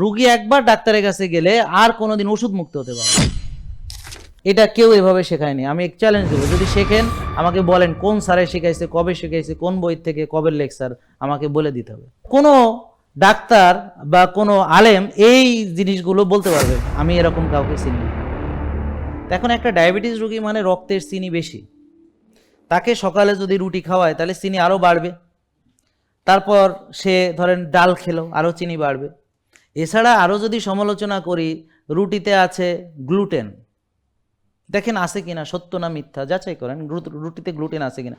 রুগী একবার ডাক্তারের কাছে গেলে আর কোনোদিন ওষুধ মুক্ত হতে পারে এটা কেউ এভাবে শেখায়নি। আমি এক চ্যালেঞ্জ দেবো। যদি শেখেন, আমাকে বলেন কোন স্যারে শেখাইছে, কবে শেখাইছে, কোন বই থেকে কবে লেকচার, আমাকে বলে দিতে হবে। কোনো ডাক্তার বা কোনো আলেম এই জিনিসগুলো বলতে পারবে। আমি এরকম কাউকে চিনি। এখন একটা ডায়াবেটিস রোগী মানে রক্তের চিনি বেশি। তাকে সকালে যদি রুটি খাওয়ায়, তাহলে চিনি আরও বাড়বে। তারপর সে ধরেন ডাল খেলো আরও চিনি বাড়বে। এছাড়া আরও যদি সমালোচনা করি, রুটিতে আছে গ্লুটেন। দেখেন আছে কিনা, সত্য না মিথ্যা? যাচাই করেন রুটিতে গ্লুটেন আছে কিনা।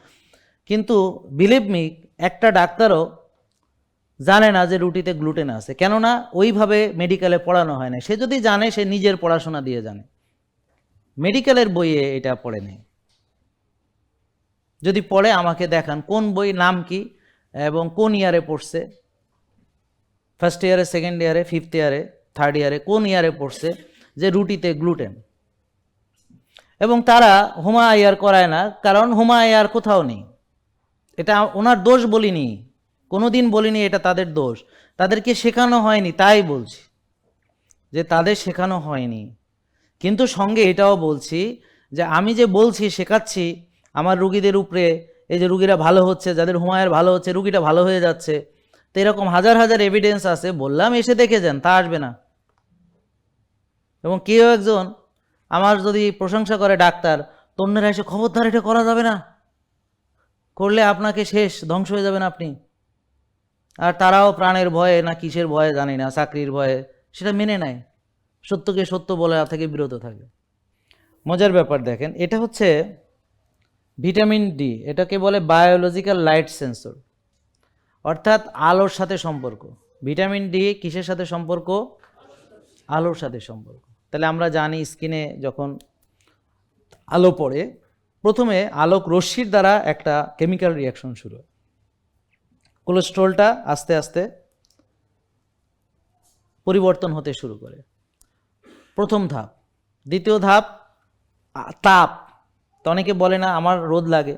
কিন্তু বিলিভ মি একটা ডাক্তারও জানে না যে রুটিতে গ্লুটেন আছে। কেননা ওইভাবে মেডিকেলে পড়ানো হয় না। সে যদি জানে, সে নিজের পড়াশোনা দিয়ে জানে। মেডিকেলের বইয়ে এটা পড়ে নেই। যদি পড়ে, আমাকে দেখান, কোন বই নাম কি এবং কোন ইয়ারে পড়ছে। ফার্স্ট ইয়ারে সেকেন্ড ইয়ারে ফিফথ ইয়ারে থার্ড ইয়ারে কোন ইয়ারে পড়ছে যে রুটিতে গ্লুটেন এবং তারা হুমা আয়ার করায় না, কারণ হুমা আয়ার কোথাও নেই। এটা ওনার দোষ বলিনি। কোনো দিন বলিনি এটা তাদের দোষ। তাদেরকে শেখানো হয়নি, তাই বলছি। যে তাদের শেখানো হয়নি। কিন্তু সঙ্গে এটাও বলছি যে আমি যে বলছি, শেখাচ্ছি, আমার রুগীদের উপরে, এই যে রুগীরা ভালো হচ্ছে, যাদের হুমায়ের ভালো হচ্ছে, রুগীটা ভালো হয়ে যাচ্ছে তো এরকম হাজার হাজার এভিডেন্স আছে, বললাম এসে দেখে যান, তা আসবে না। এবং কেউ একজন আমার যদি প্রশংসা করে ডাক্তার তন্যেরা এসে খবরদার এটা করা যাবে না। করলে আপনাকে শেষ, ধ্বংস হয়ে যাবেন আপনি। আর তারাও প্রাণের ভয়ে না কিসের ভয়ে জানি না, চাকরির ভয়ে, সেটা মেনে নেয়। সত্যকে সত্য বলা থেকে বিরত থাকে। মজার ব্যাপার দেখেন, এটা হচ্ছে ভিটামিন ডি, এটাকে বলে বায়োলজিক্যাল লাইট সেন্সর অর্থাৎ আলোর সাথে সম্পর্ক। ভিটামিন ডি কিসের সাথে সম্পর্ক? আলোর সাথে সম্পর্ক। তাহলে আমরা জানি স্কিনে যখন আলো পড়ে, প্রথমে আলোক রশ্মির দ্বারা একটা কেমিক্যাল রিয়াকশন শুরু হয়। কোলেস্ট্রলটা আস্তে আস্তে পরিবর্তন হতে শুরু করে। প্রথম ধাপ। দ্বিতীয় ধাপ তাপ। তো অনেকে বলে না, আমার রোদ লাগে।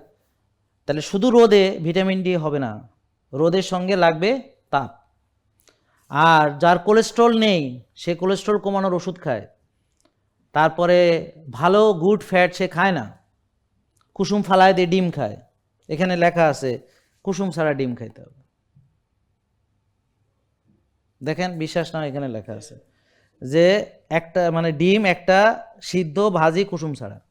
তাহলে শুধু রোদে ভিটামিন ডি হবে না। রোদের সঙ্গে লাগবে তাপ। আর যার কোলেস্ট্রল নেই, সে কোলেস্ট্রল কমানোর ওষুধ খায়। তারপরে ভালো গুড ফ্যাট সে খায় না। কুসুম ফালায় দিয়ে ডিম খায়। এখানে লেখা আছে, কুসুম ছাড়া ডিম খাইতে হবে। দেখেন, বিশ্বাস না, এখানে লেখা আছে যে একটা মানে ডিম একটা সিদ্ধ ভাজি কুসুম ছাড়া।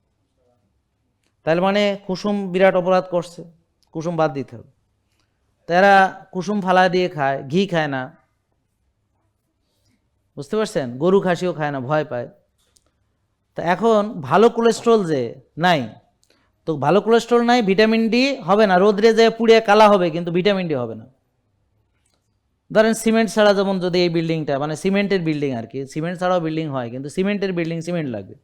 তাহলে মানে কুসুম বিরাট অপরাধ করছে। কুসুম বাদ দিতে হবে। তারা কুসুম ফালা দিয়ে খায়, ঘি খায় না। বুঝতে পারছেন? গরু খাসিও খায় না, ভয় পায়। তা এখন ভালো কোলেস্ট্রল যে নাই, তো ভালো কোলেস্ট্রল নাই, ভিটামিন ডি হবে না। রোদ্রে যে পুড়িয়ে কালা হবে, কিন্তু ভিটামিন ডি হবে না। ধরেন সিমেন্ট ছাড়া যেমন যদি এই বিল্ডিংটা মানে সিমেন্টের বিল্ডিং আর কি, সিমেন্ট ছাড়াও বিল্ডিং হয়, কিন্তু সিমেন্টের বিল্ডিং সিমেন্ট লাগবে।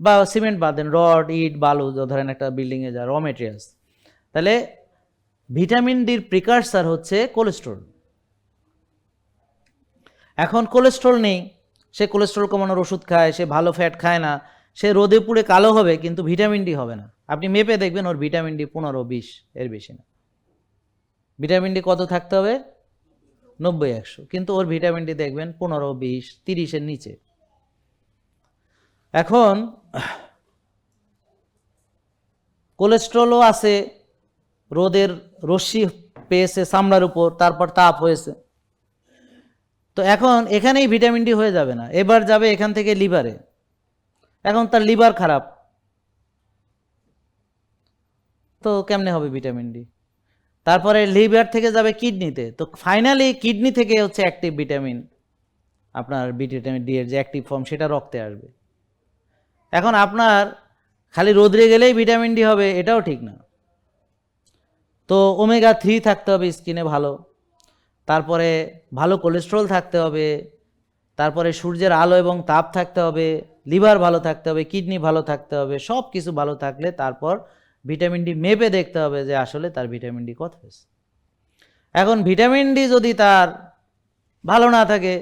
বা সিমেন্ট বাদ দেন, রড, ইট, বালু, ধরেন একটা বিল্ডিংয়ে যা, র মেটেরিয়ালস। তাহলে ভিটামিন ডির প্রিকারসার হচ্ছে কোলেস্ট্রল। এখন কোলেস্ট্রল নেই। সে কোলেস্ট্রল কমানোর ওষুধ খায়, সে ভালো ফ্যাট খায় না। সে রোদে পুড়ে কালো হবে, কিন্তু ভিটামিন ডি হবে না। আপনি মেপে দেখবেন ওর ভিটামিন ডি পনেরো, বিশ, এর বেশি না। ভিটামিন ডি কত থাকতে হবে? নব্বই, একশো। কিন্তু ওর ভিটামিন ডি দেখবেন পনেরো, বিশ তিরিশের নিচে। এখন কোলেস্ট্রলও আছে রোদের রশ্মি পেয়েছে চামড়ার উপর, তারপর তাপ হয়েছে। তো এখন এখানেই ভিটামিন ডি হয়ে যাবে না। এবার যাবে এখান থেকে লিভারে এখন তার লিভার খারাপ। তো কেমনে হবে ভিটামিন ডি তারপরে লিভার থেকে যাবে কিডনিতে তো ফাইনালি কিডনি থেকে হচ্ছে অ্যাক্টিভ ভিটামিন আপনার ভিটামিন ডি এর যে অ্যাক্টিভ ফর্ম সেটা রক্তে আসবে। এখন আপনার খালি রোদ্রে গেলেই ভিটামিন ডি হবে, এটাও ঠিক না। তো ওমেগা থ্রি থাকতে হবে স্কিনে ভালো। তারপরে ভালো কোলেস্ট্রল থাকতে হবে। তারপরে সূর্যের আলো এবং তাপ থাকতে হবে। লিভার ভালো থাকতে হবে কিডনি ভালো থাকতে হবে সব কিছু ভালো থাকলে তারপর ভিটামিন ডি মেপে দেখতে হবে যে আসলে তার ভিটামিন ডি কত হয়েছে। এখন ভিটামিন ডি যদি তার ভালো না থাকে,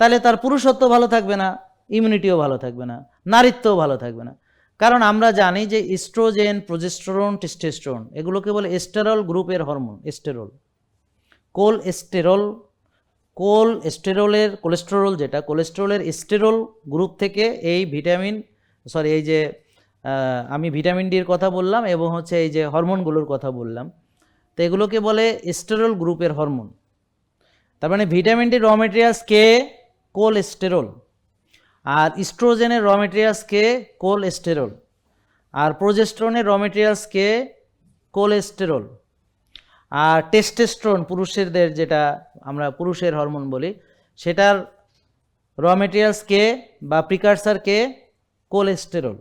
তাহলে তার পুরুষত্ব ভালো থাকবে না ইমিউনিটিও ভালো থাকবে না, নারীত্বও ভালো থাকবে না। কারণ আমরা জানি যে ইস্ট্রোজেন, প্রোজেস্টেরন, টেস্টেস্ট্রন, এগুলোকে বলে এস্টেরল গ্রুপের হরমোন, এস্টেরল। কোল এস্টেরল কোল স্টেরলের কোলেস্টেরল যেটা, কোলেস্টেরলের স্টেরল গ্রুপ থেকে এই ভিটামিন, সরি, এই যে আমি ভিটামিন ডির কথা বললাম এবং হচ্ছে এই যে হরমোনগুলোর কথা বললাম, তো এগুলোকে বলে স্টেরল গ্রুপের হরমোন। তার মানে ভিটামিন ডি, র মেটেরিয়ালস কে? কোলেস্টেরল। আর ইস্ট্রোজেনের র মেটেরিয়ালস কে কোলেস্টেরল আর প্রোজেস্ট্রনের র মেটেরিয়ালস কে কোলেস্টেরল আর টেস্টেস্ট্রন পুরুষেরদের যেটা আমরা পুরুষের হরমোন বলি, সেটার র মেটেরিয়ালস কে বা প্রিকারসার কে কোলেস্টেরল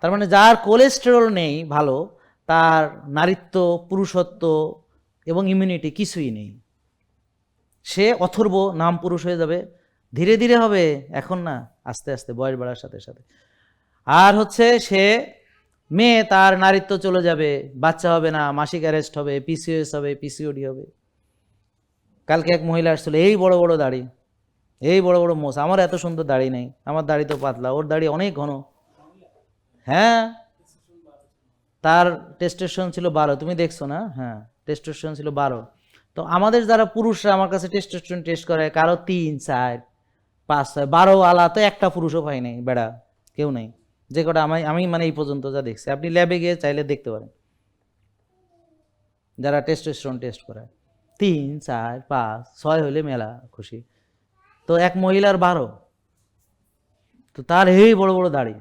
তার মানে যার কোলেস্টেরল নেই ভালো, তার নারীত্ব, পুরুষত্ব এবং ইমিউনিটি কিছুই নেই। সে অথর্ব নাম পুরুষ হয়ে যাবে ধীরে ধীরে হবে, এখন না, আস্তে আস্তে, বয়স বাড়ার সাথে সাথে। আর হচ্ছে সে মেয়ে, তার নারীত্ব চলে যাবে, বাচ্চা হবে না, মাসিক অ্যারেস্ট হবে পিসিওএস হবে পিসিওডি হবে। কালকে এক মহিলা আসছিল, এই বড় বড় দাড়ি, এই বড় বড় মোষ, আমার এত সুন্দর দাড়ি নেই, আমার দাড়ি তো পাতলা, ওর দাড়ি অনেক ঘন। হ্যাঁ তার টেস্টেশন ছিল বারো, তুমি দেখছ না? হ্যাঁ টেস্টেশন ছিল বারো। তো আমাদের যারা পুরুষরা আমার কাছে টেস্টেশন টেস্ট করে কারও তিন, চার পাঁচ, ছয়, বারো আলা তো একটা পুরুষও পাই নাই, বেড়া, কেউ নেই। যে কটা আমি আমি মানে এই পর্যন্ত যা দেখছি। আপনি ল্যাবে গিয়ে চাইলে দেখতে পারেন। যারা টেস্টোস্টেরন টেস্ট করে। তিন, চার, পাঁচ, ছয় হলে মেলা খুশি। তো এক মহিলার বারো। তো তার হেই বড় বড় দাড়ি।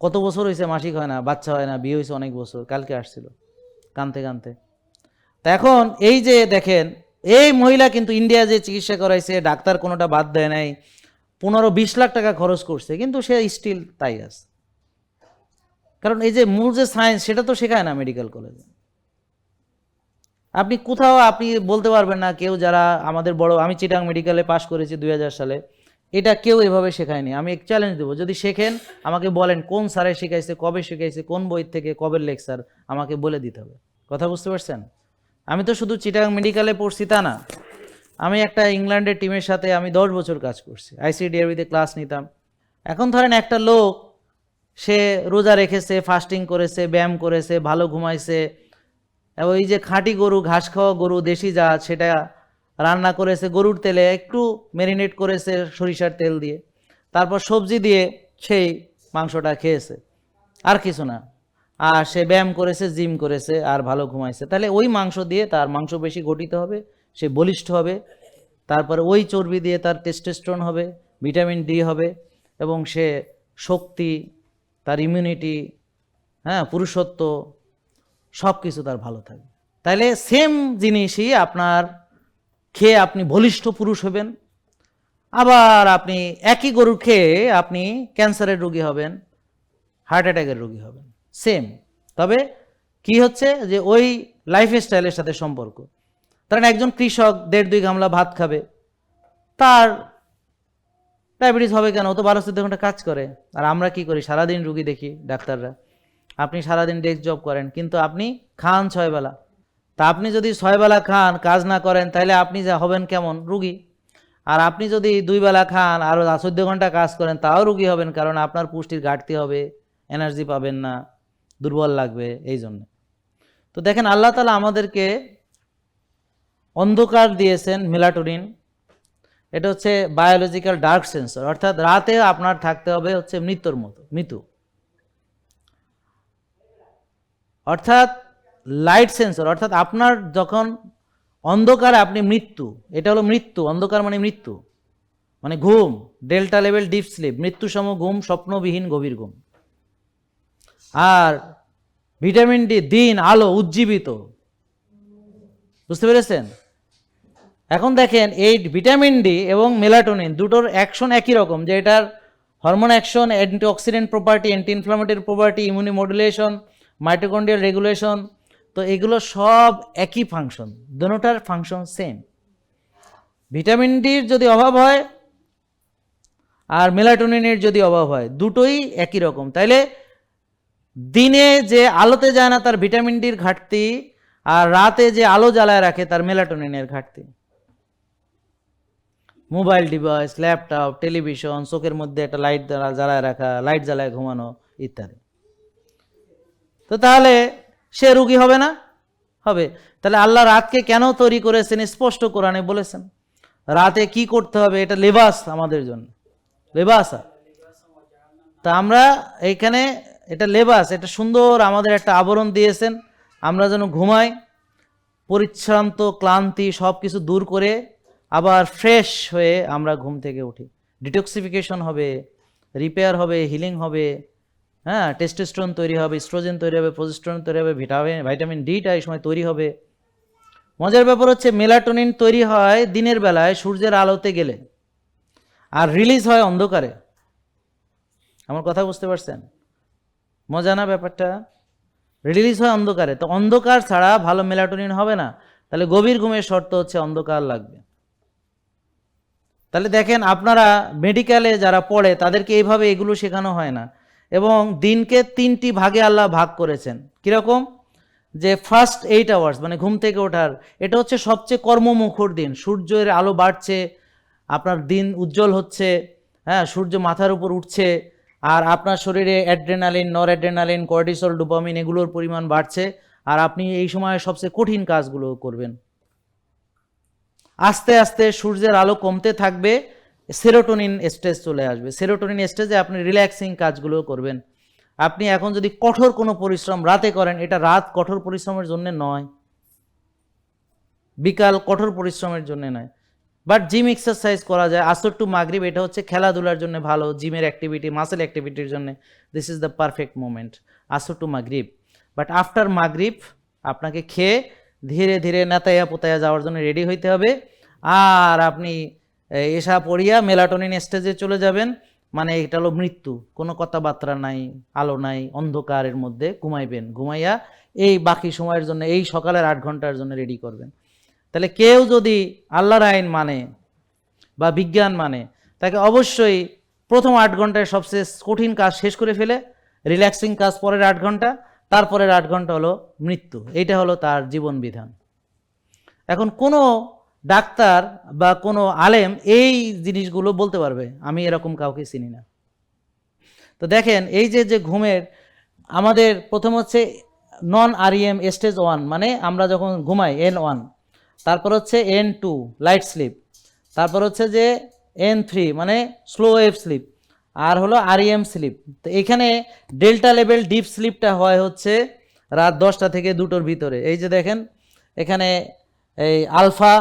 কত বছর হয়েছে মাসিক হয় না, বাচ্চা হয় না, বিয়ে হয়েছে অনেক বছর, কালকে আসছিল, কানতে কানতে। তা এখন এই যে দেখেন এই মহিলা কিন্তু ইন্ডিয়া যে চিকিৎসা করাইছে, ডাক্তার কোনোটা বাদ দেয় নাই, পনেরো বিশ লাখ টাকা খরচ করছে, কিন্তু সে স্টিল তাই আছে। কারণ এই যে মূল যে সায়েন্স সেটা তো শেখায় না মেডিকেল কলেজে আপনি কোথাও, আপনি বলতে পারবেন না, কেউ যারা আমাদের বড়, আমি চিটাং মেডিকেলে পাশ করেছি দুই হাজার সালে, এটা কেউ এভাবে শেখায়নি। আমি এক চ্যালেঞ্জ দেবো, যদি শেখেন, আমাকে বলেন কোন স্যারে শিখাইছে, কবে শিখাইছে, কোন বই থেকে কবে লেকচার আমাকে বলে দিতে হবে। কথা বুঝতে পারছেন? আমি তো শুধু চিটাং মেডিকেলে পড়ছি তা না। আমি একটা ইংল্যান্ডের টিমের সাথে আমি দশ বছর কাজ করছি। আইসিডিআরবিতে ক্লাস নিতাম। এখন ধরেন একটা লোক, সে রোজা রেখেছে ফাস্টিং করেছে, ব্যায়াম করেছে, ভালো ঘুমাইছে এবং এই যে খাঁটি গরু, ঘাস খাওয়া গরু, দেশি জাত, সেটা রান্না করেছে, গরুর তেলে একটু ম্যারিনেট করেছে সরিষার তেল দিয়ে। তারপর সবজি দিয়ে সেই মাংসটা খেয়েছে। আর কিছু না। আর সে ব্যায়াম করেছে, জিম করেছে, আর ভালো ঘুমাইছে। তাহলে ওই মাংস দিয়ে তার মাংস বেশি গঠিত হবে, সে বলিষ্ঠ হবে, তারপরে ওই চর্বি দিয়ে তার টেস্টোস্টেরন হবে ভিটামিন ডি হবে, এবং সে শক্তি, তার ইমিউনিটি হ্যাঁ পুরুষত্ব সব কিছু তার ভালো থাকবে। তাহলে সেম জিনিসই আপনার, খেয়ে আপনি বলিষ্ঠ পুরুষ হবেন, আবার আপনি একই গরু খেয়ে আপনি ক্যান্সারের রোগী হবেন হার্ট অ্যাটাকের রোগী হবেন। সেম। তবে কি হচ্ছে যে ওই লাইফ স্টাইলের সাথে সম্পর্ক। কারণ একজন কৃষক দেড় দুই গামলা ভাত খাবে, তার ডায়াবেটিস হবে কেন? ও তো বারো চোদ্দ ঘণ্টা কাজ করে। আর আমরা কি করি? সারাদিন রুগী দেখি ডাক্তাররা। আপনি সারাদিন ডেস্ক জব করেন, কিন্তু আপনি খান ছয় বেলা। তা আপনি যদি ছয় বেলা খান, কাজ না করেন, তাহলে আপনি যা হবেন কেমন? রুগী। আর আপনি যদি দুই বেলা খান, আর চোদ্দ ঘণ্টা কাজ করেন, তাও রুগী হবেন, কারণ আপনার পুষ্টির ঘাটতি হবে এনার্জি পাবেন না। দুর্বল লাগবে এই জন্য। তো দেখেন আল্লাহ তালা আমাদেরকে অন্ধকার দিয়েছেন মেলাটোনিন। এটা হচ্ছে বায়োলজিক্যাল ডার্ক সেন্সর অর্থাৎ রাতে আপনার থাকতে হবে হচ্ছে মৃত্যুর মতো, মৃত্যু। অর্থাৎ লাইট সেন্সর অর্থাৎ আপনার যখন অন্ধকারে আপনি মৃত্যু, এটা হলো মৃত্যু, অন্ধকার মানে মৃত্যু। মানে ঘুম ডেল্টা লেভেল ডিপ স্লিপ মৃত্যুসম ঘুম, স্বপ্নবিহীন গভীর ঘুম। আর ভিটামিন ডি, দিন, আলো, উজ্জীবিত। বুঝতে পেরেছেন? এখন দেখেন, এই ভিটামিন ডি এবং মেলাটোনিন দুটোর অ্যাকশন একই রকম, যে এটার hormone action antioxidant property anti inflammatory property immune modulation mitochondrial regulation তো এগুলো সব একই ফাংশন দুটোটার ফাংশন সেম ভিটামিন ডির যদি অভাব হয়, আর মেলাটোনিনের যদি অভাব হয়, দুটোই একই রকম। তাইলে দিনে যে আলোতে যায় না তার ভিটামিন ডির ঘাটতি, আর রাতে যে আলো জ্বালায় রাখে তার মেলাটোনিনের ঘাটতি। মোবাইল ডিভাইস, ল্যাপটপ, টেলিভিশন, চোখের মধ্যে একটা লাইট জ্বালায় রাখা, লাইট জ্বালায় ঘুমানো ইত্যাদি। তো তাহলে সে রুগী হবে না? হবে। তাহলে আল্লাহ রাতকে কেন তৈরি করেছেন? স্পষ্ট কোরআনে বলেছেন। রাতে কি করতে হবে? এটা লেবাস আমাদের জন্য। লেবাসা তা আমরা এইখানে এটা লেবাস, এটা সুন্দর আমাদের একটা আবরণ দিয়েছেন। আমরা যেন ঘুমাই, পরিশ্রান্ত, ক্লান্তি সব কিছু দূর করে আবার ফ্রেশ হয়ে আমরা ঘুম থেকে উঠি। ডিটক্সিফিকেশন হবে, রিপেয়ার হবে, হিলিং হবে হ্যাঁ টেস্টোস্টেরন তৈরি হবে স্ট্রোজেন তৈরি হবে, প্রোজেস্টেরন তৈরি হবে, ভিটামিন ভাইটামিন ডিটা এই সময় তৈরি হবে। মজার ব্যাপার হচ্ছে, মেলাটোনিন তৈরি হয় দিনের বেলায়, সূর্যের আলোতে গেলে। আর রিলিজ হয় অন্ধকারে। আমার কথা বুঝতে পারছেন? মজা না ব্যাপারটা? রিলিজ হয় অন্ধকারে, তো অন্ধকার ছাড়া ভালো মেলাটোনিন হবে না। তাহলে গভীর ঘুমের শর্ত হচ্ছে অন্ধকার লাগবে। তাহলে দেখেন, আপনারা মেডিকেলে যারা পড়ে, তাদেরকে এইভাবে এগুলো শেখানো হয় না। এবং দিনকে তিনটি ভাগে আল্লাহ ভাগ করেছেন। কীরকম? যে ফার্স্ট এইট আওয়ার্স মানে ঘুম থেকে ওঠার, এটা হচ্ছে সবচেয়ে কর্মমুখর দিন। সূর্যের আলো বাড়ছে, আপনার দিন উজ্জ্বল হচ্ছে হ্যাঁ সূর্য মাথার উপর উঠছে আর আপনার শরীরে অ্যাড্রেনালিন নর অ্যাড্রেনালিন কর্টিসল ডোপামিন এগুলোর পরিমাণ বাড়ছে। আর আপনি এই সময় সবচেয়ে কঠিন কাজগুলো করবেন। আস্তে আস্তে সূর্যের আলো কমতে থাকবে সেরোটোনিন স্টেজ চলে আসবে। সেরোটোনিন স্টেজে আপনি রিল্যাক্সিং কাজগুলো করবেন। আপনি এখন যদি কঠোর কোনো পরিশ্রম রাতে করেন, এটা রাত কঠোর পরিশ্রমের জন্য নয়। বিকাল কঠোর পরিশ্রমের জন্য নয়। বাট জিম এক্সারসাইজ করা যায়। আসর টু মাগরিব, এটা হচ্ছে খেলাধুলার জন্য ভালো জিমের অ্যাক্টিভিটি মাসেল অ্যাক্টিভিটির জন্য। This is the perfect moment আসর টু মাগরিব। বাট আফটার মাগরিব, আপনাকে খেয়ে ধীরে ধীরে নেতায়া পোতায়া যাওয়ার জন্য রেডি হইতে হবে। আর আপনি এসা পড়িয়া মেলাটোনিন স্টেজে চলে যাবেন। মানে এটা হলো মৃত্যু। কোনো কথাবার্তা নাই, আলো নাই, অন্ধকারের মধ্যে ঘুমাইবেন। ঘুমাইয়া এই বাকি সময়ের জন্য, এই সকালের আট ঘণ্টার জন্য রেডি করবেন। তাহলে কেউ যদি আল্লাহর আইন মানে বা বিজ্ঞান মানে তাকে অবশ্যই প্রথম আট ঘন্টায় সবচেয়ে কঠিন কাজ শেষ করে ফেলে, রিল্যাক্সিং কাজ পরের আট ঘণ্টা, তারপরের আট ঘণ্টা হলো মৃত্যু। এইটা হলো তার জীবন বিধান। এখন কোনো ডাক্তার বা কোনো আলেম এই জিনিসগুলো বলতে পারবে, আমি এরকম কাউকে চিনি না। তো দেখেন, এই যে যে ঘুমের, আমাদের প্রথম হচ্ছে নন আরইএম স্টেজ ওয়ান মানে আমরা যখন ঘুমাই এন ওয়ান তারপর হচ্ছে এন টু লাইট স্লিপ তারপর হচ্ছে যে এন থ্রি মানে স্লো ওয়েভ স্লিপ আর হলো আরইএম স্লিপ তো এখানে ডেল্টা লেভেল ডিপ স্লিপটা হয় হচ্ছে রাত দশটা থেকে দুটোর ভিতরে। এই যে দেখেন, এখানে এই আলফা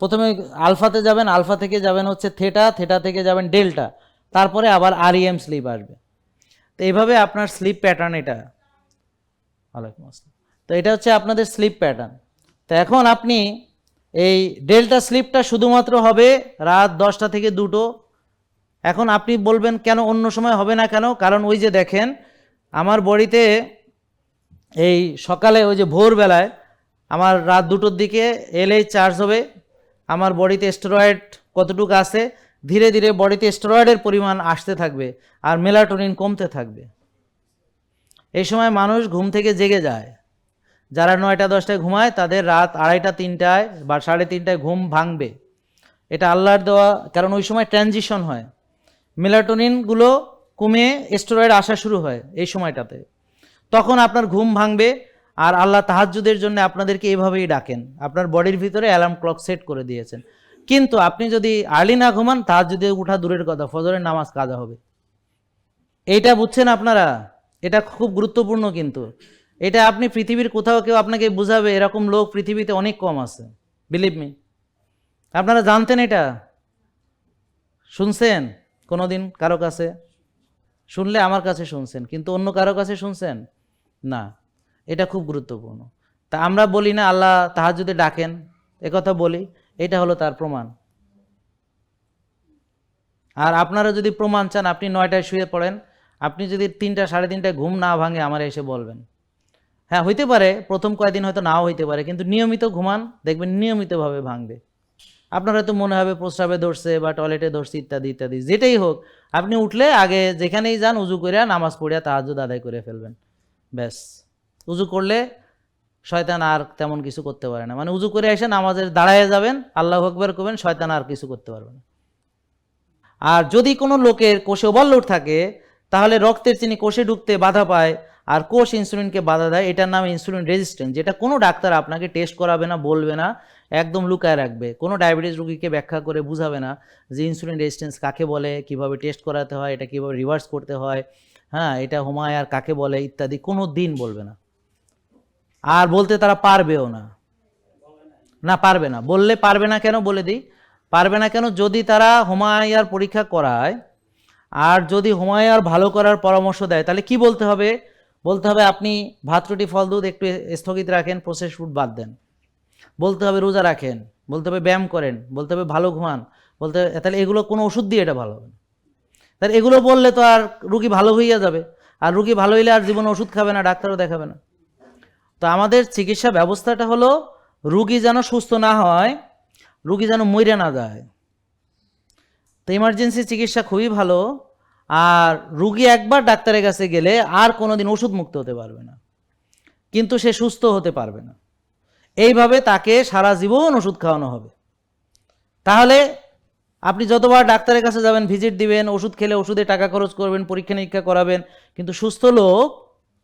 প্রথমে আলফাতে যাবেন আলফা থেকে যাবেন হচ্ছে থেটা থেটা থেকে যাবেন ডেল্টা তারপরে আবার আরইএম স্লিপ আসবে। তো এইভাবে আপনার স্লিপ প্যাটার্ন এটা। ওয়ালাইকুম আসসালাম। তো এটা হচ্ছে আপনাদের স্লিপ প্যাটার্ন তো এখন আপনি এই ডেল্টা স্লিপটা শুধুমাত্র হবে রাত দশটা থেকে দুটো। এখন আপনি বলবেন কেন অন্য সময় হবে না কেন? কারণ ওই যে দেখেন, আমার বডিতে এই সকালে ওই যে ভোরবেলায় আমার রাত দুটোর দিকে এলেই চার্জ হবে। আমার বডিতে স্টেরয়েড কতটুকু আছে? ধীরে ধীরে বডিতে স্টেরয়েডের পরিমাণ আসতে থাকবে আর মেলাটোনিন কমতে থাকবে। এই সময় মানুষ ঘুম থেকে জেগে যায়। যারা নয়টা দশটায় ঘুমায়, তাদের রাত আড়াইটা তিনটায় বা সাড়ে তিনটায় ঘুম ভাঙবে। এটা আল্লাহর দেওয়া, কারণ ওই সময় ট্রানজিশন হয়। মেলাটোনিনগুলো কমে স্টেরয়েড আসা শুরু হয় এই সময়টাতে। তখন আপনার ঘুম ভাঙবে আর আল্লাহ তাহাজ্জুদের জন্য আপনাদেরকে এভাবেই ডাকেন। আপনার বডির ভিতরে অ্যালার্ম ক্লক সেট করে দিয়েছেন। কিন্তু আপনি যদি আর্লি না ঘুমান, তাহাজ্জুদে উঠা দূরের কথা, ফজরের নামাজ কাজা হবে। এইটা বুঝছেন আপনারা? এটা খুব গুরুত্বপূর্ণ কিন্তু। এটা আপনি পৃথিবীর কোথাও কেউ আপনাকে বুঝাবে, এরকম লোক পৃথিবীতে অনেক কম আছে। বিলিভ মি আপনারা জানতেন এটা? শুনছেন? কোনোদিন কারও কাছে? শুনলে আমার কাছে শুনছেন, কিন্তু অন্য কারও কাছে শুনছেন? না, এটা খুব গুরুত্বপূর্ণ। তা আমরা বলি না, আল্লাহ তাহার যদি ডাকেন একথা বলি, এটা হলো তার প্রমাণ। আর আপনারা যদি প্রমাণ চান, আপনি নয়টায় শুয়ে পড়েন, আপনি যদি তিনটা, সাড়ে তিনটায় ঘুম না ভাঙে, আমার এসে বলবেন। হ্যাঁ হইতে পারে। প্রথম কয়েকদিন হয়তো নাও হইতে পারে, কিন্তু নিয়মিত ঘুমান, দেখবেন নিয়মিতভাবে ভাঙবে। আপনার হয়তো মনে হবে প্রস্রাবে ধরছে বা টয়লেটে ধরছে, ইত্যাদি ইত্যাদি, যেটাই হোক। আপনি উঠলে আগে যেখানেই যান, উজু করিয়া নামাজ পড়িয়া তাহাজুদ আদায় করে ফেলবেন। ব্যাস। উজু করলে শয়তান আর তেমন কিছু করতে পারে না। মানে উজু করে এসে নামাজের দাঁড়ায় যাবেন, আল্লাহ আকবর করবেন, শয়তান আর কিছু করতে পারবে না। আর যদি কোনো লোকের কোষে ওভারলোড থাকে, তাহলে রক্তের চিনি কোষে ঢুকতে বাধা পায় আর কোষ ইনসুলিনকে বাধা দেয়, এটার নাম ইনসুলিন রেজিস্ট্যান্স যেটা কোনো ডাক্তার আপনাকে টেস্ট করাবে না, বলবে না, একদম লুকায় রাখবে। কোনো ডায়াবেটিস রোগীকে ব্যাখ্যা করে বুঝাবে না যে ইনসুলিন রেজিস্ট্যান্স কাকে বলে, কীভাবে টেস্ট করাতে হয়, এটা কীভাবে রিভার্স করতে হয় হ্যাঁ এটা হোমায়ার কাকে বলে ইত্যাদি কোনো দিন বলবে না। আর বলতে তারা পারবেও না। না, পারবে না। বললে পারবে না কেন? বলে দিই। পারবে না কেন? যদি তারা হোমায়ার পরীক্ষা করায়, আর যদি হোমায়ার ভালো করার পরামর্শ দেয়, তাহলে কি বলতে হবে? বলতে হবে আপনি ভাত, রুটি, ফল, দুধ একটু স্থগিত রাখেন প্রসেস ফুড বাদ দেন। বলতে হবে রোজা রাখেন, বলতে হবে ব্যায়াম করেন, বলতে হবে ভালো ঘুমান, বলতে হবে, তাহলে এগুলো কোনো ওষুধ দিয়ে এটা ভালো হবে তাহলে এগুলো বললে তো আর রুগী ভালো হইয়া যাবে, আর রুগী ভালো হইলে আর জীবনে ওষুধ খাবে না, ডাক্তারও দেখাবে না। তো আমাদের চিকিৎসা ব্যবস্থাটা হলো, রুগী যেন সুস্থ না হয়, রুগী যেন মইরে না যায়। তো ইমার্জেন্সি চিকিৎসা খুবই ভালো আর রুগী একবার ডাক্তারের কাছে গেলে আর কোনোদিন ওষুধ মুক্ত হতে পারবে না। কিন্তু সে সুস্থ হতে পারবে না। এইভাবে তাকে সারা জীবন ওষুধ খাওয়ানো হবে। তাহলে আপনি যতবার ডাক্তারের কাছে যাবেন, ভিজিট দিবেন, ওষুধ খেলে ওষুধে টাকা খরচ করবেন, পরীক্ষা নিরীক্ষা করাবেন, কিন্তু সুস্থ লোক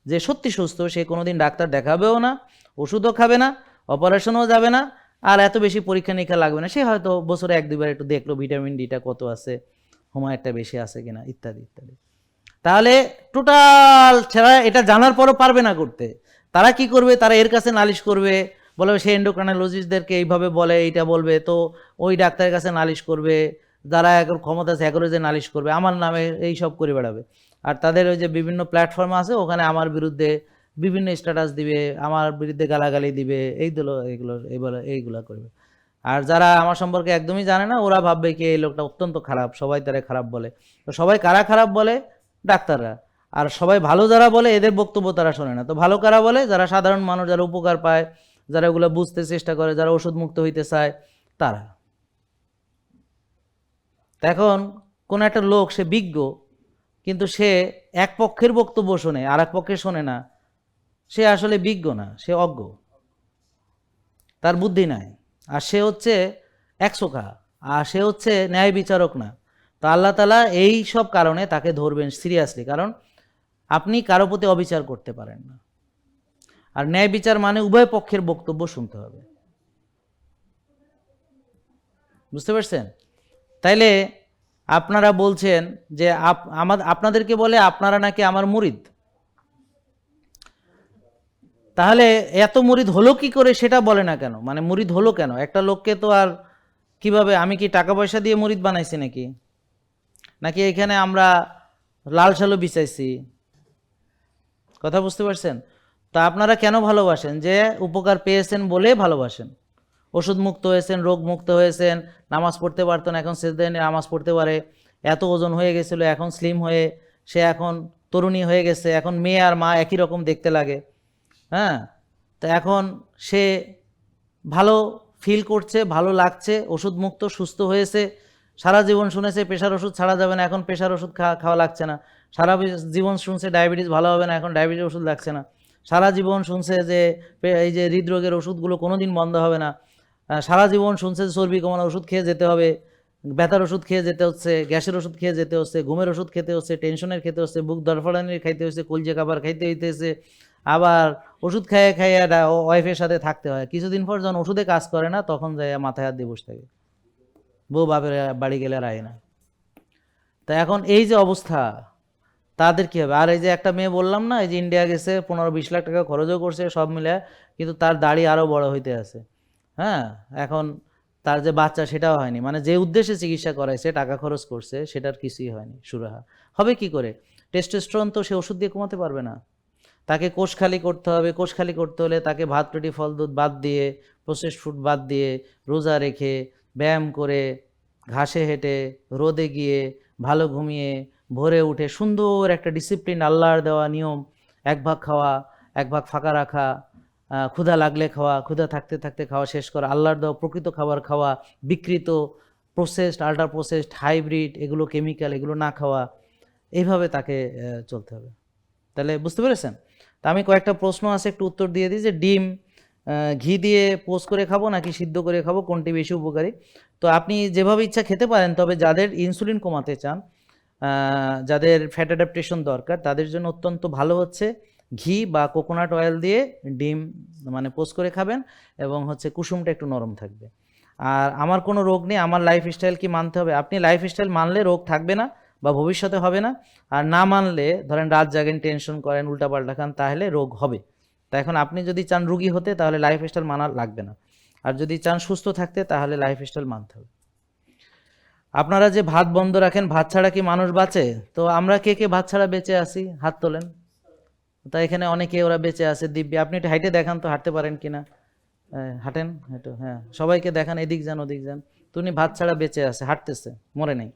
যে সত্যি সুস্থ, সে কোনোদিন ডাক্তার দেখাবেও না, ওষুধও খাবে না, অপারেশনও যাবে না, আর এত বেশি পরীক্ষা নিরীক্ষা লাগবে না। সে হয়তো বছরে এক দুইবার একটু দেখল ভিটামিন ডিটা কত আছে। হোমায়ারটা বেশি আছে কিনা, ইত্যাদি ইত্যাদি। তাহলে টোটাল ছেড়া এটা জানার পরও পারবে না করতে। তারা কি করবে? তারা এর কাছে নালিশ করবে। বলে সে এন্ডোক্রানোলজিস্টদেরকে এইভাবে বলে, এইটা বলবে। তো ওই ডাক্তারের কাছে নালিশ করবে। যারা এখন ক্ষমতা আছে এগুলো যে নালিশ করবে। আমার নামে এই সব করে বেড়াবে। আর তাদের ওই যে বিভিন্ন প্ল্যাটফর্ম আছে, ওখানে আমার বিরুদ্ধে বিভিন্ন স্ট্যাটাস দিবে, আমার বিরুদ্ধে গালাগালি দিবে, এইগুলো এইগুলো এইগুলো এইগুলো করবে। আর যারা আমার সম্পর্কে একদমই জানে না, ওরা ভাববে কি এই লোকটা অত্যন্ত খারাপ, সবাই তারা খারাপ বলে। তো সবাই কারা খারাপ বলে? ডাক্তাররা। আর সবাই ভালো যারা বলে, এদের বক্তব্য তারা শোনে না। তো ভালো কারা বলে? যারা সাধারণ মানুষ, যারা উপকার পায়, যারা ওগুলো বুঝতে চেষ্টা করে, যারা ওষুধ মুক্ত হইতে চায়, তারা। এখন কোন একটা লোক, সে বিজ্ঞ, কিন্তু সে এক পক্ষের বক্তব্য শোনে, আর এক পক্ষে শোনে না। সে আসলে বিজ্ঞ না, সে অজ্ঞ। তার বুদ্ধি নাই। আর সে হচ্ছে একশোকা আর সে হচ্ছে ন্যায় বিচারক না। তো আল্লাহ তালা এই সব কারণে তাকে ধরবেন সিরিয়াসলি কারণ আপনি কারও প্রতি অবিচার করতে পারেন না। আর ন্যায় বিচার মানে উভয় পক্ষের বক্তব্য শুনতে হবে। বুঝতে পারছেন? তাইলে আপনারা বলছেন যে আপনাদেরকে বলে আপনারা নাকি আমার মুরিদ? তাহলে এত মুরিদ হলো কি করে সেটা বলে না কেন? মানে মুরিদ হলো কেন? একটা লোককে তো আর কীভাবে? আমি কি টাকা পয়সা দিয়ে মুরিদ বানাইছি নাকি? নাকি এখানে আমরা লাল সালু বিছাইছি? কথা বুঝতে পারছেন? তা আপনারা কেন ভালোবাসেন? যে উপকার পেয়েছেন বলে ভালোবাসেন। ওষুধ মুক্ত হয়েছেন, রোগ মুক্ত হয়েছেন, নামাজ পড়তে পারতো না এখন সেদিন নামাজ পড়তে পারে, এত ওজন হয়ে গেছিল, এখন স্লিম হয়ে, সে এখন তরুণী হয়ে গেছে, এখন মেয়ে আর মা একই রকম দেখতে লাগে। হ্যাঁ? তা এখন সে ভালো ফিল করছে, ভালো লাগছে ওষুধ মুক্ত সুস্থ হয়েছে। সারা জীবন শুনেছে প্রেশার ওষুধ ছাড়া যাবে না, এখন প্রেশার ওষুধ খাওয়া খাওয়া লাগছে না। সারা জীবন শুনছে, ডায়াবেটিস ভালো হবে না, এখন ডায়াবেটিস ওষুধ লাগছে না। সারা জীবন শুনছে যে এই যে হৃদরোগের ওষুধগুলো কোনো দিন বন্ধ হবে না। সারা জীবন শুনছে যে, চর্বি কমানোর ওষুধ খেয়ে যেতে হবে, ব্যথার ওষুধ খেয়ে যেতে হচ্ছে, গ্যাসের ওষুধ খেয়ে যেতে হচ্ছে, ঘুমের ওষুধ খেতে হচ্ছে টেনশনের খেতে হচ্ছে, বুক দরফালানির খাইতে হচ্ছে, কলজে খাবার খাইতে হইতেছে আবার ওষুধ খাইয়ে খাইয়ে ওয়াইফের সাথে থাকতে হয়। কিছুদিন পর যখন ওষুধে কাজ করে না, তখন যায় মাথায় হাত দিয়ে বসে থাকে। বউ বাপের বাড়ি গেলে আর আয় না। তা এখন এই যে অবস্থা, তাদের কি হবে? আর এই যে একটা মেয়ে বললাম না, এই যে ইন্ডিয়া গেছে, পনেরো বিশ লাখ টাকা খরচও করছে সব মিলে, কিন্তু তার দাড়ি আরও বড় হইতে আছে। হ্যাঁ? এখন তার যে বাচ্চা সেটাও হয়নি। মানে যে উদ্দেশ্যে চিকিৎসা করাইছে টাকা খরচ করছে, সেটার কিছুই হয়নি, সুরাহা। হবে কি করে? টেস্টোস্টেরন তো সে ওষুধ দিয়ে কমাতে পারবে না। তাকে কোষ খালি করতে হবে, কোষ খালি করতে হলে তাকে ভাত, রুটি, ফল, দুধ বাদ দিয়ে প্রসেস ফুড বাদ দিয়ে রোজা রেখে ব্যায়াম করে ঘাসে হেঁটে, রোদে গিয়ে, ভালো ঘুমিয়ে, ভোরে উঠে সুন্দর একটা ডিসিপ্লিন আল্লাহর দেওয়া নিয়ম, এক ভাগ খাওয়া, এক ভাগ ফাঁকা রাখা ক্ষুধা লাগলে খাওয়া, ক্ষুধা থাকতে থাকতে খাওয়া শেষ করা, আল্লাহর দেওয়া প্রকৃত খাবার খাওয়া, বিকৃত প্রসেসড আল্ট্রা প্রসেসড হাইব্রিড এগুলো কেমিক্যাল এগুলো না খাওয়া এইভাবে তাকে চলতে হবে। তাহলে বুঝতে পেরেছেন? তা আমি কয়েকটা প্রশ্ন আছে, একটু উত্তর দিয়ে দিই যে ডিম ঘি দিয়ে পোস্ট করে খাব নাকি সিদ্ধ করে খাব, কোনটি বেশি উপকারী? তো আপনি যেভাবে ইচ্ছা খেতে পারেন, তবে যাদের ইনসুলিন কমাতে চান যাদের ফ্যাট অ্যাডাপ্টেশন দরকার, তাদের জন্য অত্যন্ত ভালো হচ্ছে ঘি বা কোকোনাট অয়েল দিয়ে ডিম মানে পোস্ট করে খাবেন এবং হচ্ছে কুসুমটা একটু নরম থাকবে। আর আমার কোনো রোগ নেই, আমার লাইফস্টাইল কি মানতে হবে? আপনি লাইফস্টাইল মানলে রোগ থাকবে না বা ভবিষ্যতে হবে না। আর না মানলে ধরেন রাত জাগেন টেনশন করেন উল্টাপাল্টা খান তাহলে রোগ হবে। তা এখন আপনি যদি চান রুগী হতে তাহলে লাইফস্টাইল মানা লাগবে না। আর যদি চান সুস্থ থাকতে তাহলে লাইফ স্টাইল মানতে হবে। আপনারা যে ভাত বন্ধ রাখেন ভাত ছাড়া কি মানুষ বাঁচে? তো আমরা কে কে ভাত ছাড়া বেঁচে আছি? হাত তোলেন। তা এখানে অনেকে ওরা বেঁচে আছে। দিব্যি আপনি একটু হাইটে দেখান তো হাঁটতে পারেন কিনা হ্যাঁ, হাঁটেন? হাঁটো হ্যাঁ। সবাইকে দেখান এদিক যান ওদিক যান। তুমি ভাত ছাড়া বেঁচে আছে হাঁটতেছে মরে নেই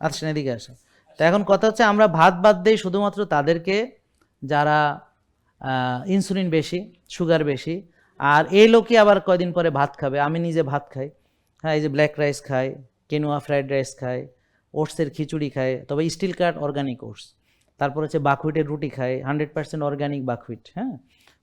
আসেন এদিকে আসেন। তো এখন কথা হচ্ছে আমরা ভাত বাদ দেই শুধুমাত্র তাদেরকে যারা ইনসুলিন বেশি সুগার বেশি, আর এই লোকই আবার কয়দিন পরে ভাত খাবে। আমি নিজে ভাত খাই। হ্যাঁ এই যে ব্ল্যাক রাইস খাই কেনুয়া ফ্রাইড রাইস খাই, ওটসের খিচুড়ি খাই, তবে স্টিল কাট অর্গানিক ওটস তারপর হচ্ছে বাকহুইটের রুটি খাই হান্ড্রেড পার্সেন্ট অর্গানিক বাকহুইট হ্যাঁ?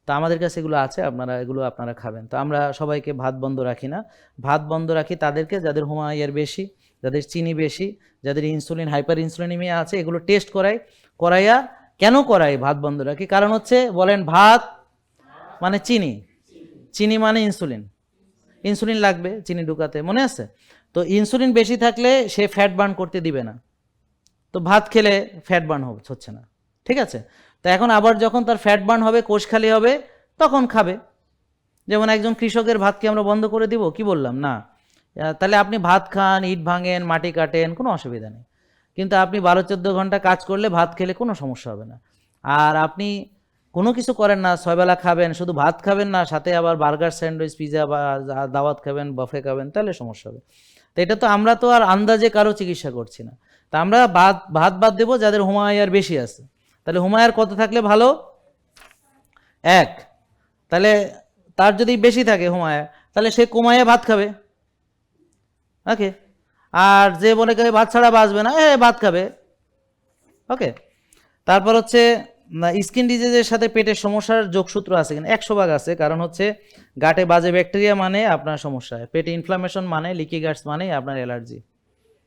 তো আমাদের কাছে এগুলো আছে, আপনারা এগুলো আপনারা খাবেন। তো আমরা সবাইকে ভাত বন্ধ রাখি না। ভাত বন্ধ রাখি তাদেরকে যাদের হোমাইয়ার বেশি যাদের চিনি বেশি, যাদের ইনসুলিন হাইপার ইনসুলিনিমিয়া আছে, এগুলো টেস্ট করাই করাইয়া কেন করাই ভাত বন্ধ রাখি কারণ হচ্ছে? বলেন ভাত মানে চিনি। চিনি মানে ইনসুলিন ইনসুলিন লাগবে চিনি ঢুকাতে, মনে আছে? তো ইনসুলিন বেশি থাকলে সে ফ্যাট বার্ন করতে দিবে না। তো ভাত খেলে ফ্যাট বার্ন হচ্ছে না। ঠিক আছে? তো এখন আবার যখন তার ফ্যাট বার্ন হবে, কোষ খালি হবে, তখন খাবে। যেমন একজন কৃষকের ভাতকে আমরা বন্ধ করে দিব? কি বললাম? না। তাহলে আপনি ভাত খান, ইট ভাঙেন, মাটি কাটেন, কোনো অসুবিধা নেই। কিন্তু আপনি বারো, চোদ্দ ঘণ্টা কাজ করলে ভাত খেলে কোনো সমস্যা হবে না। আর আপনি কোনো কিছু করেন না, ছয়বেলা খাবেন, শুধু ভাত খাবেন না, সাথে আবার বার্গার, স্যান্ডউইচ, পিজা বা দাওয়াত খাবেন বাফে খাবেন, তাহলে সমস্যা হবে। তো এটা তো আমরা তো আর আন্দাজে কারও চিকিৎসা করছি না। তা আমরা ভাত ভাত বাদ দেবো যাদের হুমায়ার বেশি আছে। তাহলে হুমায়ার কত থাকলে ভালো? এক। তাহলে তার যদি বেশি থাকে হুমায়া তাহলে সে কমায়া ভাত খাবে। ওকে আর যে বলে কে ভাত ছাড়া বাঁচবে না? এ, ভাত খাবে। ওকে তারপর হচ্ছে স্কিন ডিজিজের সাথে পেটের সমস্যার যোগসূত্র আছে কিনা? একশো ভাগ আছে। কারণ হচ্ছে, গাটে বাজে ব্যাকটেরিয়া মানে আপনার সমস্যা। পেটে ইনফ্লামেশন মানে লিকি গার্ডস মানে আপনার অ্যালার্জি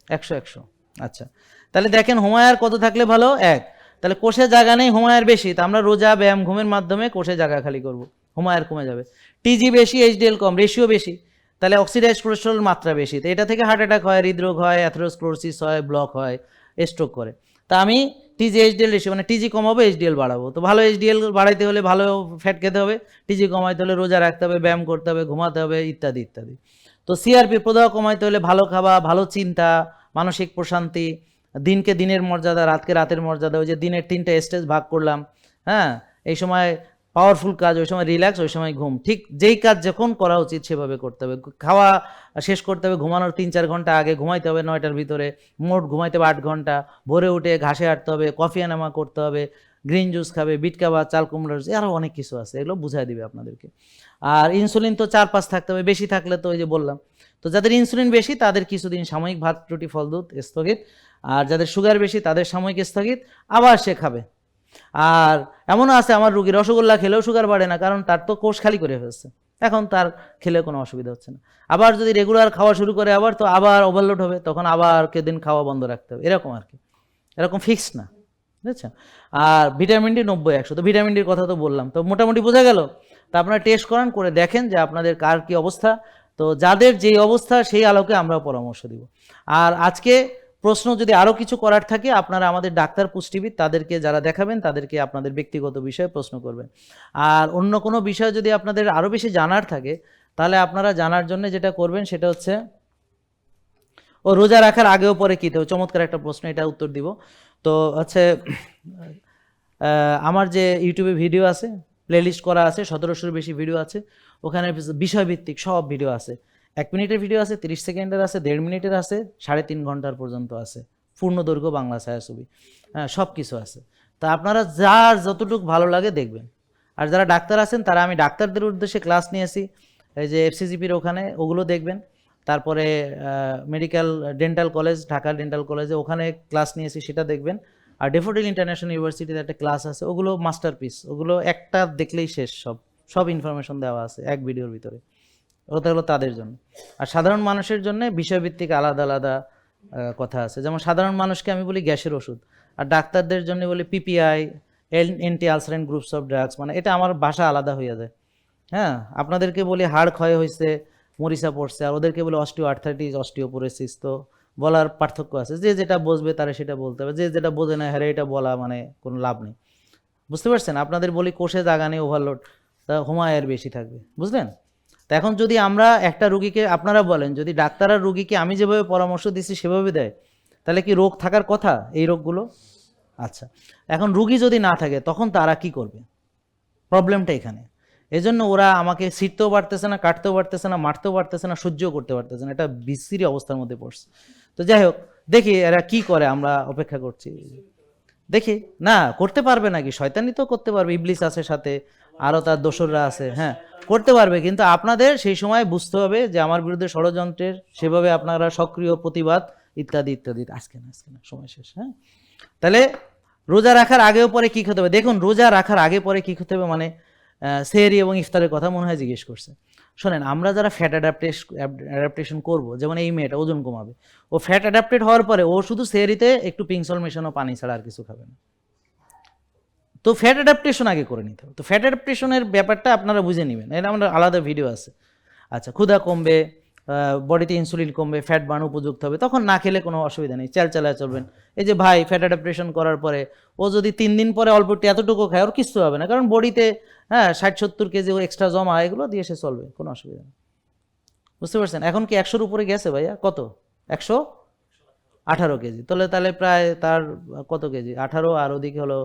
একশো একশো। আচ্ছা। তাহলে দেখেন, হোমায়ার কত থাকলে ভালো? এক। তাহলে কোষে জায়গা নেই, হোমায়ার বেশি। তা আমরা রোজা, ব্যায়াম, ঘুমের মাধ্যমে কোষে জায়গা খালি করব। হোমায়ার কমে যাবে। টিজি বেশি এইচডিএল কম রেশিও বেশি। তাহলে অক্সিডাইজ কোলেস্ট্রল মাত্রা বেশি। তো এটা থেকে হার্ট অ্যাটাক হয়, হৃদরোগ হয় অ্যাথেরোস্ক্লোরোসিস হয় ব্লক হয় স্ট্রোক করে। তা আমি টিজি এইচডিএল রেশিও মানে টিজি কমাবো এইচডিএল বাড়াবো। তো ভালো এইচডিএল বাড়াইতে হলে ভালো ফ্যাট খেতে হবে টিজি কমাইতে হলে রোজা রাখতে হবে, ব্যায়াম করতে হবে, ঘুমাতে হবে, ইত্যাদি ইত্যাদি। তো সিআরপি প্রদাহ কমাইতে হলে ভালো খাওয়া, ভালো চিন্তা, মানসিক প্রশান্তি, দিনকে দিনের মর্যাদা, রাতকে রাতের মর্যাদা, ওই যে দিনের তিনটে স্টেজ ভাগ করলাম হ্যাঁ? এই সময় পাওয়ারফুল কাজ ওই সময় রিল্যাক্স ওই সময় ঘুম। ঠিক যেই কাজ যখন করা উচিত সেভাবে করতে হবে। খাওয়া শেষ করতে হবে ঘুমানোর তিন চার ঘণ্টা আগে ঘুমাইতে হবে নয়টার ভিতরে মোট ঘুমাইতে হবে আট ঘণ্টা। ভোরে উঠে ঘাসে হাঁটতে হবে কফি আনামা করতে হবে গ্রিন জুস খাবে বিট খাবা চাল কুমড়োর জুস, আরও অনেক কিছু আছে এগুলো বুঝাই দিবে আপনাদেরকে। আর ইনসুলিন তো চার পাঁচ থাকতে হবে বেশি থাকলে তো ওই যে বললাম। তো যাদের ইনসুলিন বেশি তাদের কিছুদিন সাময়িক ভাত রুটি ফল দুধ স্থগিত। আর যাদের সুগার বেশি তাদের সাময়িক স্থগিত আবার সে খাবে। আর এমনও আছে, আমার রুগী রসগোল্লা খেলেও সুগার বাড়ে না, কারণ তার তো কোষ খালি করে ফেলছে। এখন তার খেলে কোনো অসুবিধা হচ্ছে না। আবার যদি রেগুলার খাওয়া শুরু করে, আবার তো আবার ওভারলোড হবে, তখন আবার কেদিন খাওয়া বন্ধ রাখতে হবে। এরকম আর কি। এরকম ফিক্সড না, বুঝছেন? আর ভিটামিন ডি নব্বই, একশো। তো ভিটামিন ডির কথা তো বললাম। তো মোটামুটি বোঝা গেল। তা আপনারা টেস্ট করান, করে দেখেন যে আপনাদের কার কি অবস্থা। তো যাদের যেই অবস্থা, সেই আলোকে আমরা পরামর্শ দিব। আর আজকে প্রশ্ন যদি আরও কিছু করার থাকে, আপনারা আমাদের ডাক্তার পুষ্টিবিদ, তাদেরকে যারা দেখাবেন, তাদেরকে আপনাদের ব্যক্তিগত বিষয়ে প্রশ্ন করবেন। আর অন্য কোনো বিষয় যদি আপনাদের আরও বেশি জানার থাকে, তাহলে আপনারা জানার জন্য যেটা করবেন, সেটা হচ্ছে, ও রোজা রাখার আগেও পরে কী? দেবো চমৎকার একটা প্রশ্ন, এটা উত্তর দিব। তো হচ্ছে আমার যে ইউটিউবে ভিডিও আছে, প্লেলিস্ট করা আছে, সতেরোশোর বেশি ভিডিও আছে, ওখানে বিষয়ভিত্তিক সব ভিডিও আছে। এক মিনিটের ভিডিও আছে, তিরিশ সেকেন্ডের আছে, দেড় মিনিটের আছে, সাড়ে তিন ঘণ্টার পর্যন্ত আছে। পূর্ণ দৈর্ঘ্য বাংলা ছায়াছবি। হ্যাঁ সব কিছু আছে। তা আপনারা যার যতটুকু ভালো লাগে দেখবেন। আর যারা ডাক্তার আছেন, তারা আমি ডাক্তারদের উদ্দেশ্যে ক্লাস নিয়েছি। এই যে এফসিজিপির ওখানে, ওগুলো দেখবেন। তারপরে medical dental college Dhaka dental কলেজে ওখানে ক্লাস নিয়েছি, সেটা দেখবেন। আর ডেফোডিল ইন্টারন্যাশনাল ইউনিভার্সিটিতে একটা ক্লাস আছে, ওগুলো মাস্টারপিস ওগুলো একটা দেখলেই শেষ সব। সব ইনফরমেশন দেওয়া আছে, এক ভিডিওর ভিতরে। ওটা হলো তাদের জন্য। আর সাধারণ মানুষের জন্য বিষয়ভিত্তিক আলাদা আলাদা কথা আছে। যেমন সাধারণ মানুষকে আমি বলি গ্যাসের ওষুধ। আর ডাক্তারদের জন্য বলি PPI anti ulcerant groups of drugs মানে এটা আমার ভাষা আলাদা হয়ে যায়। হ্যাঁ আপনাদেরকে বলি হাড় ক্ষয় হয়েছে মরিচা পড়ছে, আর ওদেরকে বলে অস্টিও আর্থাইটিস অস্টিওপোরোসিস তো বলার পার্থক্য আছে। যে যেটা বুঝবে তারা সেটা বলতে হবে। যে যেটা বোঝে না হ্যাঁ এটা বলা মানে কোনো লাভ নেই। বুঝতে পারছেন? আপনাদের বলি কোষে জাগা নেই ওভারলোড তা হোমায়ের বেশি থাকবে। বুঝলেন? তা এখন যদি আমরা একটা রুগীকে, আপনারা বলেন, যদি ডাক্তার আর রুগীকে আমি যেভাবে পরামর্শ দিচ্ছি সেভাবে দেয়, তাহলে কি রোগ থাকার কথা এই রোগগুলো? আচ্ছা এখন রুগী যদি না থাকে, তখন তারা কি করবে? প্রবলেমটা এখানে। এজন্য ওরা আমাকে ছিটতেও পারতেছে না, কাটতেও পারতেছে না, মারতেও পারতেছে না, সহ্যও করতে পারতেছে না। এটা বিশ্রী অবস্থার মধ্যে পড়ছে। তো যাই হোক, দেখি এরা কি করে, আমরা অপেক্ষা করছি। দেখি, না, করতে পারবে নাকি? শয়তানি তো করতে পারবে, ইবলিস আছে সাথে। আরও তার দোসররা আছে হ্যাঁ করতে পারবে, কিন্তু আপনাদের সেই সময় বুঝতে হবে যে আমার বিরুদ্ধে ষড়যন্ত্রের সেভাবে আপনারা সক্রিয় প্রতিবাদ, ইত্যাদি ইত্যাদি। আজকে না আজকে না, সময় শেষ হ্যাঁ? তাহলে রোজা রাখার আগেও পরে কি খেতে হবে? দেখুন, রোজা রাখার আগে পরে কি খেতে হবে? মানে সেহরি এবং ইফতারের কথা মনে হয় জিজ্ঞেস করছে। শোনেন, আমরা যারা ফ্যাট অ্যাডাপ্টেশ অ্যাডাপ্টেশন করব, যেমন এই মেয়েটা, ওজন কমাবে, ও ফ্যাট অ্যাডাপ্টেড হওয়ার পরে ও শুধু সেহরিতে একটু পিংসল মেশানো পানি ছাড়া আর কিছু খাবে না। তো ফ্যাট অ্যাডাপ্টেশন আগে করে নিতে হবে। তো ফ্যাট অ্যাডাপ্টেশনের ব্যাপারটা আপনারা বুঝে নেবেন। এটা আমাদের আলাদা ভিডিও আছে। আচ্ছা ক্ষুধা কমবে বডিতে ইনসুলিন কমবে ফ্যাট বার্ন উপযুক্ত হবে। তখন না খেলে কোনো অসুবিধা নেই। চাল চালায় চলবেন। এই যে ভাই ফ্যাট অ্যাডাপ্টেশন করার পরে, ও যদি তিন দিন পরে অল্প একটু এতটুকু খায়, ওর কিছু হবে না। কারণ বডিতে হ্যাঁ ষাট সত্তর কেজি ও এক্সট্রা জমা হয়, এগুলো দিয়ে সে চলবে, কোনো অসুবিধা নেই। বুঝতে পারছেন? এখন কি একশোর উপরে গেছে ভাইয়া? কত? একশো? আঠারো কেজি। তাহলে তাহলে প্রায় তার, কত কেজি? আঠারো, আর ওদিকে হলো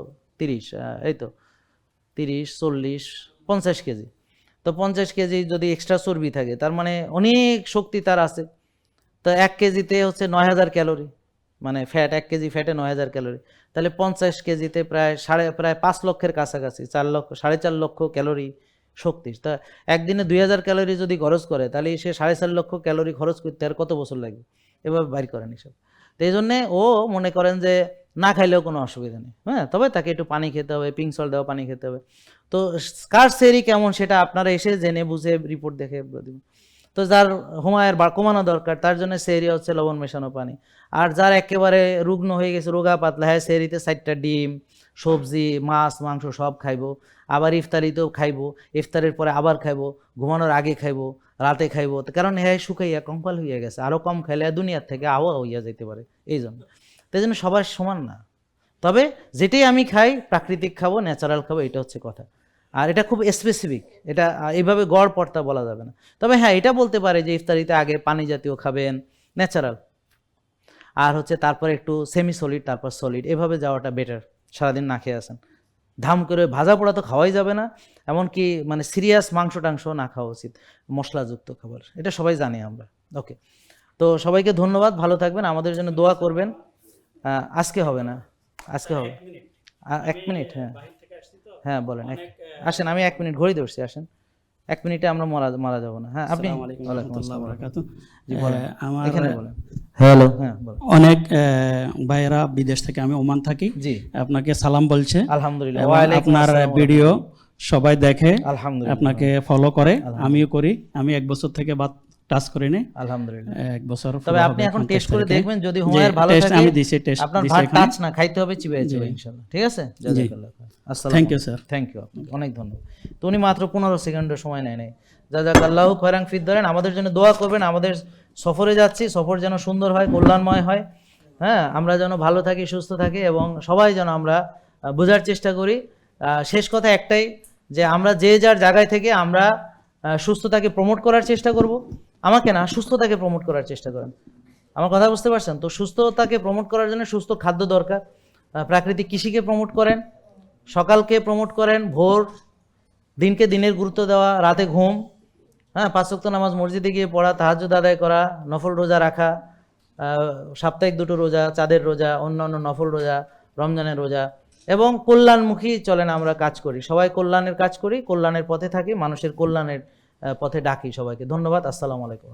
তিরিশ এই তো তিরিশ, চল্লিশ, পঞ্চাশ কেজি। তো পঞ্চাশ কেজি যদি এক্সট্রা চর্বি থাকে, তার মানে অনেক শক্তি তার আছে। তো এক কেজিতে হচ্ছে নয় হাজার ক্যালোরি মানে ফ্যাট এক কেজি ফ্যাটে নয় হাজার ক্যালোরি। তাহলে পঞ্চাশ কেজিতে প্রায় সাড়ে, প্রায় পাঁচ লক্ষের কাছাকাছি, চার লক্ষ, সাড়ে চার লক্ষ ক্যালোরি শক্তি। তা একদিনে দুই হাজার ক্যালোরি যদি খরচ করে, তাহলে সে সাড়ে চার লক্ষ ক্যালোরি খরচ করতে আর কত বছর লাগে? এভাবে বাইর করেন এসব। তো এই জন্যে ও মনে করেন যে না খাইলেও কোনো অসুবিধা নেই। হ্যাঁ তবে তাকে একটু পানি খেতে হবে, পিঙ্ক সল্ট দেওয়া পানি খেতে হবে। তো কার সেরি কেমন সেটা আপনারা এসে জেনে বুঝে রিপোর্ট দেখে দিবেন তো যার হুমায়ের বা কমানো দরকার, তার জন্য সেরি হচ্ছে লবণ মেশানো পানি। আর যার একেবারে রুগ্ন হয়ে গেছে, রোগা পাতলা হ্যাঁ সেরিতে চারটা ডিম, সবজি, মাছ, মাংস সব খাইবো। আবার ইফতারিতেও খাইবো, ইফতারের পরে আবার খাইবো, ঘুমানোর আগে খাইবো, রাতে খাইবো। কারণ হ্যাঁ শুকাইয়া কঙ্কাল হইয়া গেছে আরও কম খাইলে দুনিয়ার থেকে আওয়া হইয়া যেতে পারে এই জন্য তাই জন্য সবার সমান না। তবে যেটাই আমি খাই, প্রাকৃতিক খাব ন্যাচারাল খাব, এটা হচ্ছে কথা। আর এটা খুব স্পেসিফিক এটা এইভাবে গড় পড়তা বলা যাবে না। তবে হ্যাঁ এটা বলতে পারে যে ইফতারিতে আগে পানি জাতীয় খাবেন ন্যাচারাল আর হচ্ছে তারপর একটু সেমি সলিড তারপর সলিড এভাবে যাওয়াটা বেটার সারাদিন না খেয়ে আসেন। ধাম করে ভাজা পোড়া তো খাওয়াই যাবে না, এমনকি মানে সিরিয়াস মাংস টাংস না খাওয়া উচিত, মশলাযুক্ত খাবার, এটা সবাই জানি আমরা। ওকে তো সবাইকে ধন্যবাদ, ভালো থাকবেন, আমাদের জন্য দোয়া করবেন। আজকে হবে না। আজকে হবে। এক মিনিট। হ্যাঁ। হ্যাঁ বলেন আসেন আমি এক মিনিট ঘড়ি ধরছি আসেন। এক মিনিটে আমরা মারা মারা যাব না। হ্যাঁ আপনি আসসালামু আলাইকুম ওয়ালাইকুম রহমতুল্লাহ আসসালাম। বারাকাতু। জি, বলেন। আমার হ্যালো। হ্যাঁ অনেক আহ, ভাইয়েরা বিদেশ থেকে আমি ওমান থাকি। জি। আপনাকে সালাম বলছে। আলহামদুলিল্লাহ। আপনার ভিডিও সবাই দেখে আলহামদুলিল্লাহ। আপনাকে ফলো করে। আমিও করি। আমি এক বছর থেকে বাদ টাচ করিনি আলহামদুলিল্লাহ। এক বছর তবে আপনি এখন টেস্ট করে দেখবেন যদি ভালো থাকে আমি দিছি, test আপনার ভাত। টাচ না খাইতে হবে চিবিয়ে ইনশাআল্লাহ ঠিক আছে? আসসালাম thank you sir thank you আপনাকে অনেক ধন্যবাদ। তো উনি মাত্র পনেরো সেকেন্ডের সময় নেয় নেই। জাজাকাল্লাহ খয়রাং ফিদ ধরেন আমাদের জন্য দোয়া করবেন আমাদের সফরে যাচ্ছি সফর যেন সুন্দর হয় কল্যাণময় হয়। হ্যাঁ আমরা যেন ভালো থাকি সুস্থ থাকি এবং সবাই যেন আমরা বোঝার চেষ্টা করি। শেষ কথা একটাই যে আমরা যে যার জায়গায় থেকে আমরা সুস্থতাকে প্রমোট করার চেষ্টা করব। আমাকে না সুস্থতাকে প্রমোট করার চেষ্টা করেন। আমার কথা বুঝতে পারছেন? তো সুস্থতাকে প্রমোট করার জন্য সুস্থ খাদ্য দরকার। প্রাকৃতিক কৃষিকে প্রমোট করেন, সকালকে প্রমোট করেন, ভোর, দিনকে দিনের গুরুত্ব দেওয়া, রাতে ঘুম হ্যাঁ পাঁচক্ত নামাজ মসজিদে গিয়ে পড়া, তাহাজ্জুদ আদায় করা, নফল রোজা রাখা সাপ্তাহিক দুটো রোজা, চাঁদের রোজা, অন্যান্য নফল রোজা, রমজানের রোজা এবং কল্যাণমুখী চলেন আমরা কাজ করি। সবাই কল্যাণের কাজ করি, কল্যাণের পথে থাকি, মানুষের কল্যাণের পথে ডাকি সবাইকে। ধন্যবাদ আসসালামু আলাইকুম।